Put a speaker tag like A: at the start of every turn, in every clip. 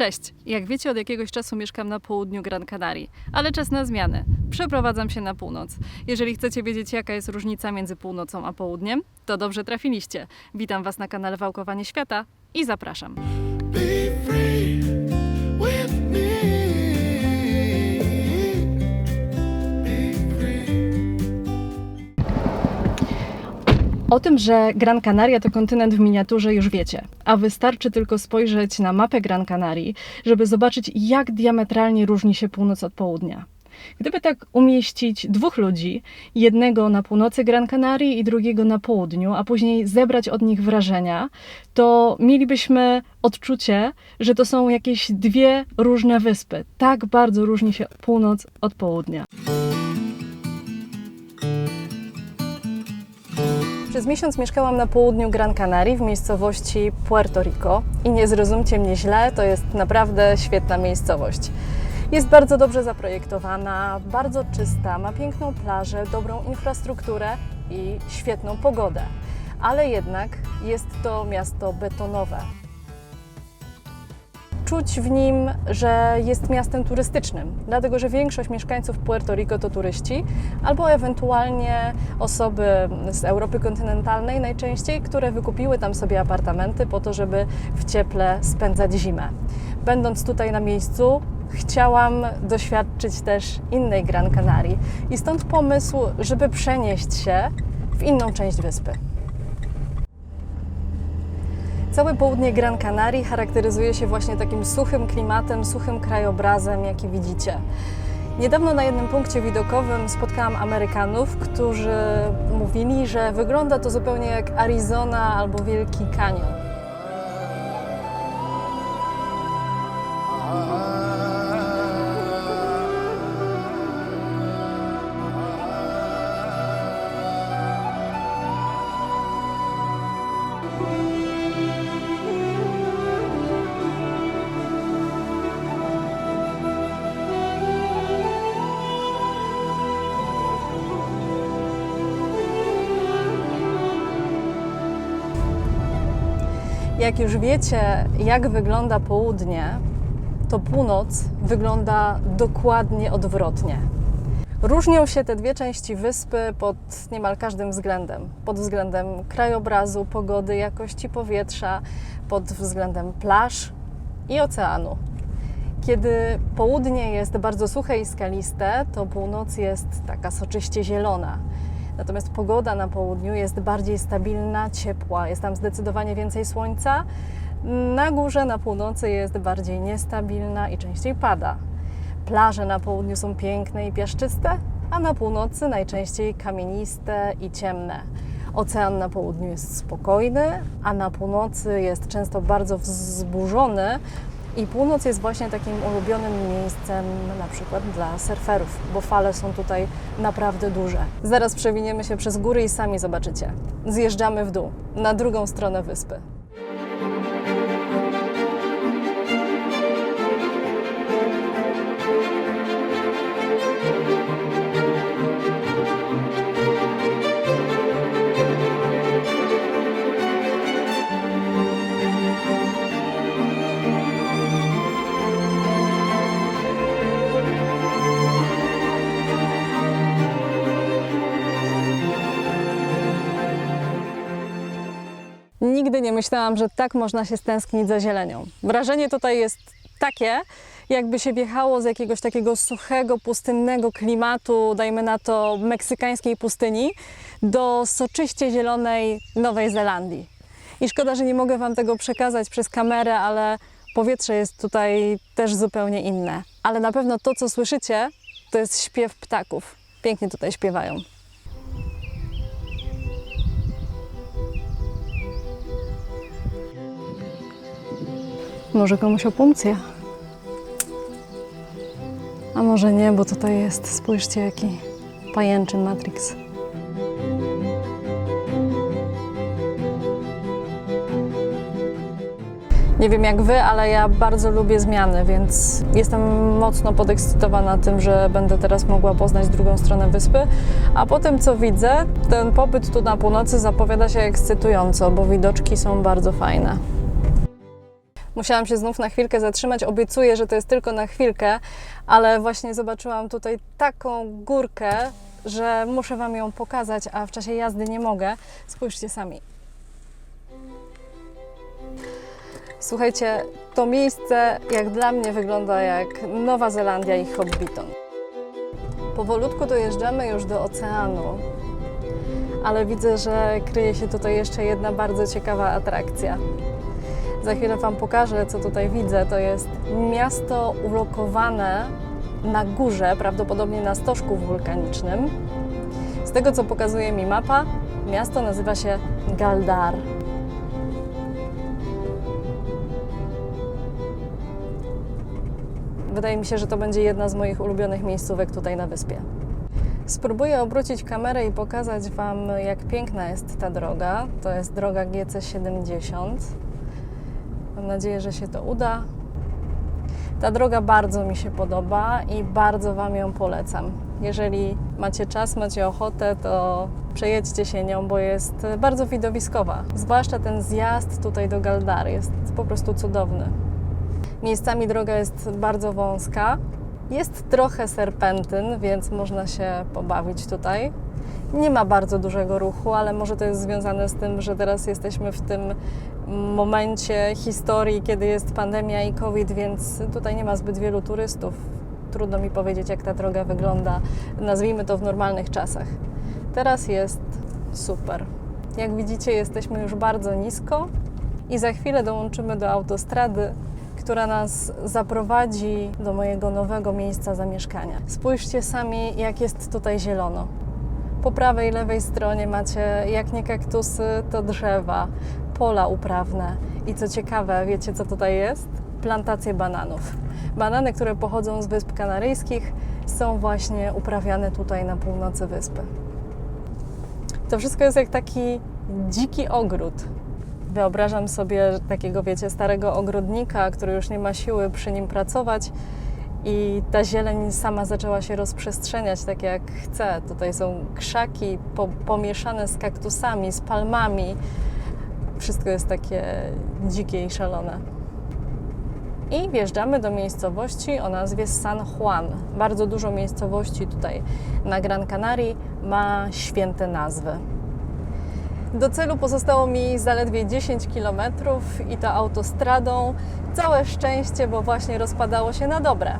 A: Cześć! Jak wiecie, od jakiegoś czasu mieszkam na południu Gran Canarii, ale czas na zmiany. Przeprowadzam się na północ. Jeżeli chcecie wiedzieć, jaka jest różnica między północą a południem, to dobrze trafiliście. Witam Was na kanale Wałkowanie Świata i zapraszam. O tym, że Gran Canaria to kontynent w miniaturze już wiecie, a wystarczy tylko spojrzeć na mapę Gran Canarii, żeby zobaczyć, jak diametralnie różni się północ od południa. Gdyby tak umieścić dwóch ludzi, jednego na północy Gran Canarii i drugiego na południu, a później zebrać od nich wrażenia, to mielibyśmy odczucie, że to są jakieś dwie różne wyspy. Tak bardzo różni się północ od południa. Przez miesiąc mieszkałam na południu Gran Canarii w miejscowości Puerto Rico i nie zrozumcie mnie źle, to jest naprawdę świetna miejscowość. Jest bardzo dobrze zaprojektowana, bardzo czysta, ma piękną plażę, dobrą infrastrukturę i świetną pogodę. Ale jednak jest to miasto betonowe. Czuć w nim, że jest miastem turystycznym, dlatego że większość mieszkańców Puerto Rico to turyści, albo ewentualnie osoby z Europy kontynentalnej najczęściej, które wykupiły tam sobie apartamenty po to, żeby w cieple spędzać zimę. Będąc tutaj na miejscu, chciałam doświadczyć też innej Gran Canarii i stąd pomysł, żeby przenieść się w inną część wyspy. Całe południe Gran Canarii charakteryzuje się właśnie takim suchym klimatem, suchym krajobrazem, jaki widzicie. Niedawno na jednym punkcie widokowym spotkałam Amerykanów, którzy mówili, że wygląda to zupełnie jak Arizona albo Wielki Kanion. Jak już wiecie, jak wygląda południe, to północ wygląda dokładnie odwrotnie. Różnią się te dwie części wyspy pod niemal każdym względem. Pod względem krajobrazu, pogody, jakości powietrza, pod względem plaż i oceanu. Kiedy południe jest bardzo suche i skaliste, to północ jest taka soczyście zielona. Natomiast pogoda na południu jest bardziej stabilna, ciepła, jest tam zdecydowanie więcej słońca. Na górze, na północy jest bardziej niestabilna i częściej pada. Plaże na południu są piękne i piaszczyste, a na północy najczęściej kamieniste i ciemne. Ocean na południu jest spokojny, a na północy jest często bardzo wzburzony. I północ jest właśnie takim ulubionym miejscem na przykład dla surferów, bo fale są tutaj naprawdę duże. Zaraz przewiniemy się przez góry i sami zobaczycie. Zjeżdżamy w dół, na drugą stronę wyspy. Nigdy nie myślałam, że tak można się stęsknić za zielenią. Wrażenie tutaj jest takie, jakby się wjechało z jakiegoś takiego suchego, pustynnego klimatu, dajmy na to meksykańskiej pustyni, do soczyście zielonej Nowej Zelandii. I szkoda, że nie mogę Wam tego przekazać przez kamerę, ale powietrze jest tutaj też zupełnie inne. Ale na pewno to, co słyszycie, to jest śpiew ptaków. Pięknie tutaj śpiewają. Może komuś o punkcję? A może nie, bo tutaj jest, spójrzcie, jaki pajęczyn Matrix. Nie wiem jak wy, ale ja bardzo lubię zmiany, więc jestem mocno podekscytowana tym, że będę teraz mogła poznać drugą stronę wyspy. A po tym co widzę, ten pobyt tu na północy zapowiada się ekscytująco, bo widoczki są bardzo fajne. Musiałam się znów na chwilkę zatrzymać. Obiecuję, że to jest tylko na chwilkę, ale właśnie zobaczyłam tutaj taką górkę, że muszę Wam ją pokazać, a w czasie jazdy nie mogę. Spójrzcie sami. Słuchajcie, to miejsce jak dla mnie wygląda jak Nowa Zelandia i Hobbiton. Powolutku dojeżdżamy już do oceanu, ale widzę, że kryje się tutaj jeszcze jedna bardzo ciekawa atrakcja. Za chwilę Wam pokażę, co tutaj widzę. To jest miasto ulokowane na górze, prawdopodobnie na stożku wulkanicznym. Z tego, co pokazuje mi mapa, miasto nazywa się Galdar. Wydaje mi się, że to będzie jedna z moich ulubionych miejscówek tutaj na wyspie. Spróbuję obrócić kamerę i pokazać Wam, jak piękna jest ta droga. To jest droga GC70. Mam nadzieję, że się to uda. Ta droga bardzo mi się podoba i bardzo Wam ją polecam. Jeżeli macie czas, macie ochotę, to przejedźcie się nią, bo jest bardzo widowiskowa. Zwłaszcza ten zjazd tutaj do Galdary jest po prostu cudowny. Miejscami droga jest bardzo wąska. Jest trochę serpentyn, więc można się pobawić tutaj. Nie ma bardzo dużego ruchu, ale może to jest związane z tym, że teraz jesteśmy w tym momencie historii, kiedy jest pandemia i COVID, więc tutaj nie ma zbyt wielu turystów. Trudno mi powiedzieć, jak ta droga wygląda, nazwijmy to w normalnych czasach. Teraz jest super. Jak widzicie, jesteśmy już bardzo nisko i za chwilę dołączymy do autostrady, która nas zaprowadzi do mojego nowego miejsca zamieszkania. Spójrzcie sami, jak jest tutaj zielono. Po prawej i lewej stronie macie, jak nie kaktusy, to drzewa, pola uprawne. I co ciekawe, wiecie co tutaj jest? Plantacje bananów. Banany, które pochodzą z Wysp Kanaryjskich, są właśnie uprawiane tutaj na północy wyspy. To wszystko jest jak taki dziki ogród. Wyobrażam sobie takiego, wiecie, starego ogrodnika, który już nie ma siły przy nim pracować i ta zieleń sama zaczęła się rozprzestrzeniać tak jak chce. Tutaj są krzaki po, pomieszane z kaktusami, z palmami. Wszystko jest takie dzikie i szalone. I wjeżdżamy do miejscowości o nazwie San Juan. Bardzo dużo miejscowości tutaj na Gran Canaria ma święte nazwy. Do celu pozostało mi zaledwie 10 km i to autostradą. Całe szczęście, bo właśnie rozpadało się na dobre.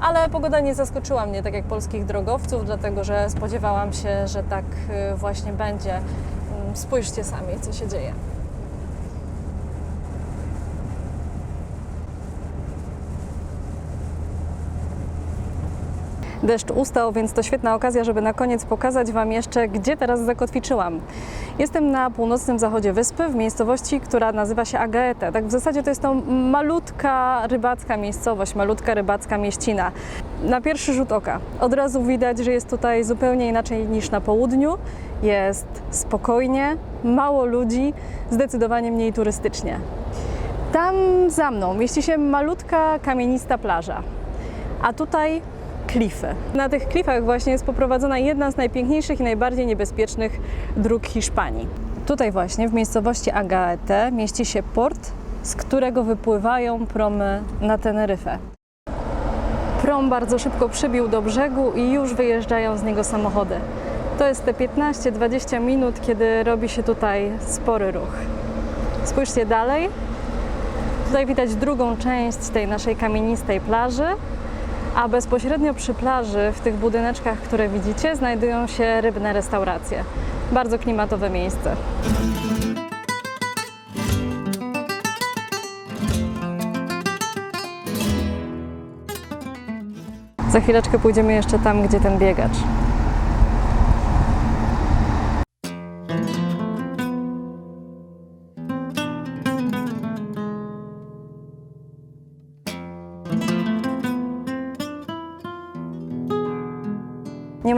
A: Ale pogoda nie zaskoczyła mnie tak jak polskich drogowców, dlatego że spodziewałam się, że tak y, właśnie będzie. Spójrzcie sami, co się dzieje. Deszcz ustał, więc to świetna okazja, żeby na koniec pokazać Wam jeszcze, gdzie teraz zakotwiczyłam. Jestem na północnym zachodzie wyspy, w miejscowości, która nazywa się Agaete. Tak w zasadzie to jest to malutka rybacka miejscowość, malutka rybacka mieścina. Na pierwszy rzut oka od razu widać, że jest tutaj zupełnie inaczej niż na południu. Jest spokojnie, mało ludzi, zdecydowanie mniej turystycznie. Tam za mną mieści się malutka kamienista plaża, a tutaj klify. Na tych klifach właśnie jest poprowadzona jedna z najpiękniejszych i najbardziej niebezpiecznych dróg Hiszpanii. Tutaj właśnie w miejscowości Agaete mieści się port, z którego wypływają promy na Teneryfę. Prom bardzo szybko przybił do brzegu i już wyjeżdżają z niego samochody. To jest te 15-20 minut, kiedy robi się tutaj spory ruch. Spójrzcie dalej. Tutaj widać drugą część tej naszej kamienistej plaży, a bezpośrednio przy plaży, w tych budyneczkach, które widzicie, znajdują się rybne restauracje. Bardzo klimatowe miejsce. Za chwileczkę pójdziemy jeszcze tam, gdzie ten biegacz.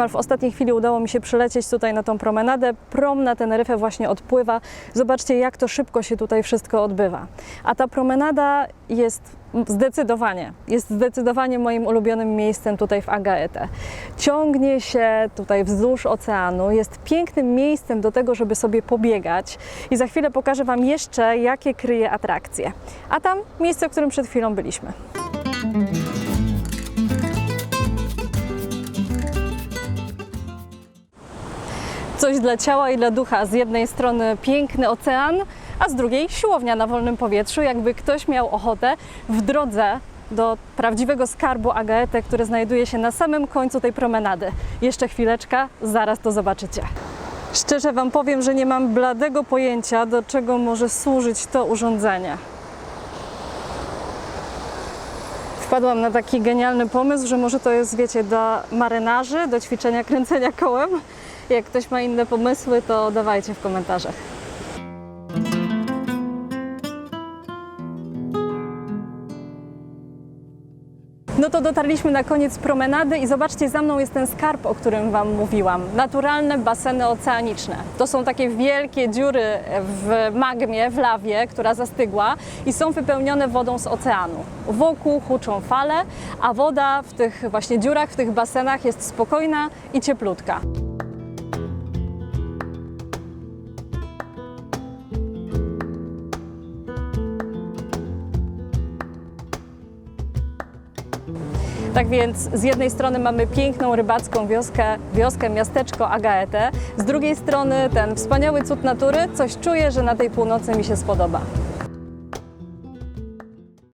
A: Niemal w ostatniej chwili udało mi się przylecieć tutaj na tą promenadę. Prom na Teneryfę właśnie odpływa. Zobaczcie, jak to szybko się tutaj wszystko odbywa. A ta promenada jest zdecydowanie, jest zdecydowanie moim ulubionym miejscem tutaj w Agaete. Ciągnie się tutaj wzdłuż oceanu, jest pięknym miejscem do tego, żeby sobie pobiegać i za chwilę pokażę Wam jeszcze, jakie kryje atrakcje. A tam miejsce, w którym przed chwilą byliśmy. Coś dla ciała i dla ducha. Z jednej strony piękny ocean, a z drugiej siłownia na wolnym powietrzu. Jakby ktoś miał ochotę w drodze do prawdziwego skarbu Agaete, który znajduje się na samym końcu tej promenady. Jeszcze chwileczka, zaraz to zobaczycie. Szczerze Wam powiem, że nie mam bladego pojęcia, do czego może służyć to urządzenie. Wpadłam na taki genialny pomysł, że może to jest, wiecie, dla marynarzy, do ćwiczenia kręcenia kołem. Jak ktoś ma inne pomysły, to dawajcie w komentarzach. No to dotarliśmy na koniec promenady i zobaczcie, za mną jest ten skarb, o którym Wam mówiłam. Naturalne baseny oceaniczne. To są takie wielkie dziury w magmie, w lawie, która zastygła i są wypełnione wodą z oceanu. Wokół huczą fale, a woda w tych właśnie dziurach, w tych basenach jest spokojna i cieplutka. Tak więc z jednej strony mamy piękną rybacką wioskę, wioskę, miasteczko Agaete, z drugiej strony ten wspaniały cud natury, coś czuję, że na tej północy mi się spodoba.